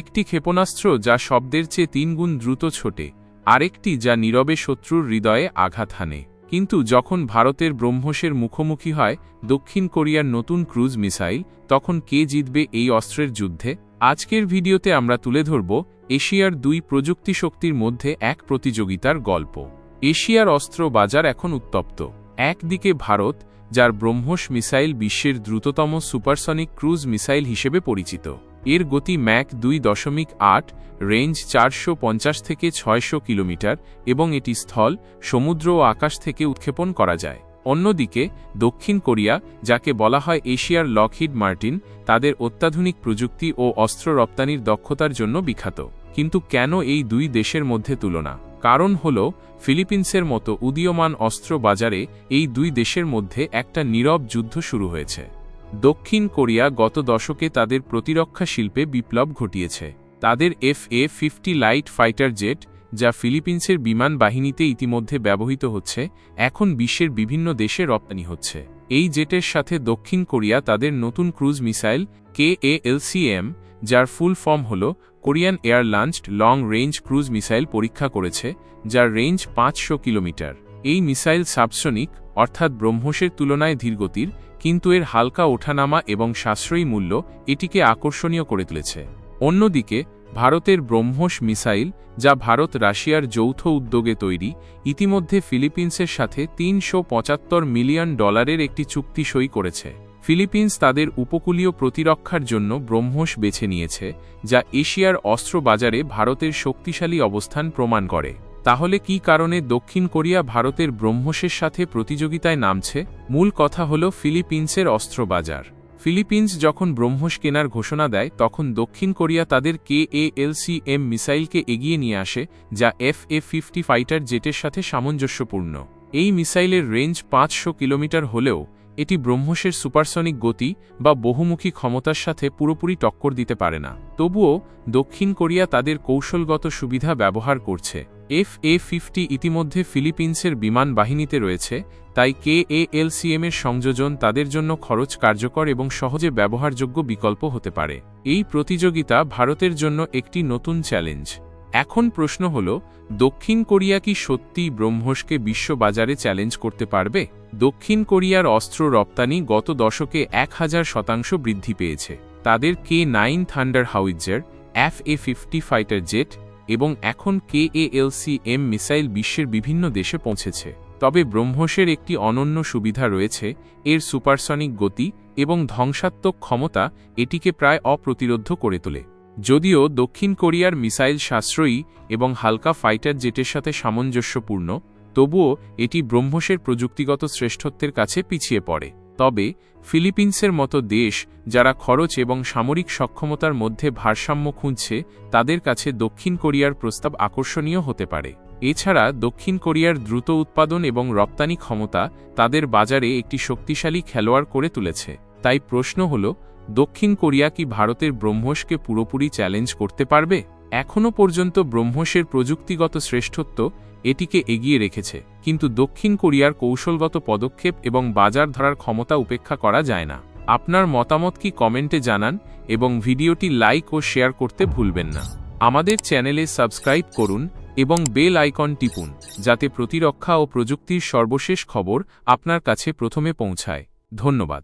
একটি ক্ষেপণাস্ত্র যা শব্দের চেয়ে তিনগুণ দ্রুত ছোটে, আরেকটি যা নীরবে শত্রুর হৃদয়ে আঘাত হানে। কিন্তু যখন ভারতের ব্রহ্মসের মুখোমুখি হয় দক্ষিণ কোরিয়ার নতুন ক্রুজ মিসাইল, তখন কে জিতবে এই অস্ত্রের যুদ্ধে? আজকের ভিডিওতে আমরা তুলে ধরব এশিয়ার দুই প্রযুক্তি শক্তির মধ্যে এক প্রতিযোগিতার গল্প। এশিয়ার অস্ত্র বাজার এখন উত্তপ্ত। একদিকে ভারত, যার ব্রহ্মস মিসাইল বিশ্বের দ্রুততম সুপারসনিক ক্রুজ মিসাইল হিসেবে পরিচিত। এর গতি ম্যাক দুই দশমিক আট, রেঞ্জ চারশো পঞ্চাশ থেকে ছয়শো কিলোমিটার এবং এটি স্থল, সমুদ্র ও আকাশ থেকে উৎক্ষেপণ করা যায়। অন্যদিকে, দক্ষিণ কোরিয়া, যাকে বলা হয় এশিয়ার লকহিড মার্টিন, তাদের অত্যাধুনিক প্রযুক্তি ও অস্ত্র রপ্তানির দক্ষতার জন্য বিখ্যাত। কিন্তু কেন এই দুই দেশের মধ্যে তুলনা? কারণ হল, ফিলিপিন্সের মতো উদীয়মান অস্ত্র বাজারে এই দুই দেশের মধ্যে একটা নীরব যুদ্ধ শুরু হয়েছে। দক্ষিণ কোরিয়া গত দশকে তাদের প্রতিরক্ষা শিল্পে বিপ্লব ঘটিয়েছে। তাদের F A fifty light fighter jet, যা ফিলিপিন্সের বিমান বাহিনীতে ইতিমধ্যে ব্যবহৃত হচ্ছে, এখন বিশ্বের বিভিন্ন দেশে রপ্তানি হচ্ছে। এই জেটের সাথে দক্ষিণ কোরিয়া তাদের নতুন cruise missile K A LCM যার ফুল ফর্ম হল Korean air launched long range cruise missile পরীক্ষা করেছে, যার রেঞ্জ পাঁচশো কিলোমিটার। এই মিসাইল সাবসনিক, অর্থাৎ ব্রহ্মসের তুলনায় ধীরগতির কিন্তু এর হালকা ওঠানামা এবং সাশ্রয়ী মূল্য এটিকে আকর্ষণীয় করে তুলেছে। অন্যদিকে, ভারতের ব্রহ্মস মিসাইল, যা ভারত রাশিয়ার যৌথ উদ্যোগে তৈরি, ইতিমধ্যে ফিলিপিন্সের সাথে তিনশো পঁচাত্তর মিলিয়ন ডলারের একটি চুক্তি সই করেছে। ফিলিপিন্স তাদের উপকূলীয় প্রতিরক্ষার জন্য ব্রহ্মস বেছে নিয়েছে, যা এশিয়ার অস্ত্র বাজারে ভারতের শক্তিশালী অবস্থান প্রমাণ করে। তাহলে কি কারণে দক্ষিণ কোরিয়া ভারতের ব্রহ্মসের সাথে প্রতিযোগিতায় নামছে? মূল কথা হল ফিলিপিন্সের অস্ত্র বাজার ফিলিপিন্স যখন ব্রহ্মস কেনার ঘোষণা দেয়, তখন দক্ষিণ কোরিয়া তাদের কে এম মিসাইলকে এগিয়ে নিয়ে আসে, যা এফ এ ফিফটি ফাইটার জেটের সাথে সামঞ্জস্যপূর্ণ। এই মিসাইলের রেঞ্জ পাঁচশো কিলোমিটার হলেও এটি ব্রহ্মসের সুপারসনিক গতি বা বহুমুখী ক্ষমতার সাথে পুরোপুরি টক্কর দিতে পারে না। তবুও, দক্ষিণ কোরিয়া তাদের কৌশলগত সুবিধা ব্যবহার করছে। এফ এ ফিফটি ইতিমধ্যে ফিলিপিন্সের বিমান বাহিনীতে রয়েছে, তাই কে এ এর সংযোজন তাদের জন্য খরচ কার্যকর এবং সহজে ব্যবহারযোগ্য বিকল্প হতে পারে। এই প্রতিযোগিতা ভারতের জন্য একটি নতুন চ্যালেঞ্জ। এখন প্রশ্ন হল, দক্ষিণ কোরিয়া কি সত্যি ব্রহ্মসকে বিশ্ববাজারে চ্যালেঞ্জ করতে পারবে? দক্ষিণ কোরিয়ার অস্ত্র রপ্তানি গত দশকে এক হাজার শতাংশ বৃদ্ধি পেয়েছে। তাদের K nine thunder howitzer F A fifty fighter jet এবং এখন কে এম মিসাইল বিশ্বের বিভিন্ন দেশে পৌঁছেছে। তবে ব্রহ্মসের একটি অনন্য সুবিধা রয়েছে, এর সুপারসনিক গতি এবং ধ্বংসাত্মক ক্ষমতা এটিকে প্রায় অপ্রতিরোধ করে তোলে। যদিও দক্ষিণ কোরিয়ার মিসাইল সাশ্রয়ী এবং হালকা ফাইটার জেটের সাথে সামঞ্জস্যপূর্ণ, তবুও এটি ব্রহ্মসের প্রযুক্তিগত শ্রেষ্ঠত্বের কাছে পিছিয়ে পড়ে। তবে, ফিলিপিন্সের মতো দেশ, যারা খরচ এবং সামরিক সক্ষমতার মধ্যে ভারসাম্য খুঁজছে, তাদের কাছে দক্ষিণ কোরিয়ার প্রস্তাব আকর্ষণীয় হতে পারে। এছাড়া, দক্ষিণ কোরিয়ার দ্রুত উৎপাদন এবং রপ্তানি ক্ষমতা তাদের বাজারে একটি শক্তিশালী খেলোয়াড় করে তুলেছে। তাই প্রশ্ন হল দক্ষিণ কোরিয়া কি ভারতের ব্রহ্মসকে পুরোপুরি চ্যালেঞ্জ করতে পারবে? এখনও পর্যন্ত ব্রহ্মসের প্রযুক্তিগত শ্রেষ্ঠত্ব এটিকে এগিয়ে রেখেছে, কিন্তু দক্ষিণ কোরিয়ার কৌশলগত পদক্ষেপ এবং বাজার ধরার ক্ষমতা উপেক্ষা করা যায় না। আপনার মতামত কি কমেন্টে জানান এবং ভিডিওটি লাইক ও শেয়ার করতে ভুলবেন না। আমাদের চ্যানেলে সাবস্ক্রাইব করুন এবং বেল আইকন টিপুন, যাতে প্রতিরক্ষা ও প্রযুক্তির সর্বশেষ খবর আপনার কাছে প্রথমে পৌঁছায়। ধন্যবাদ।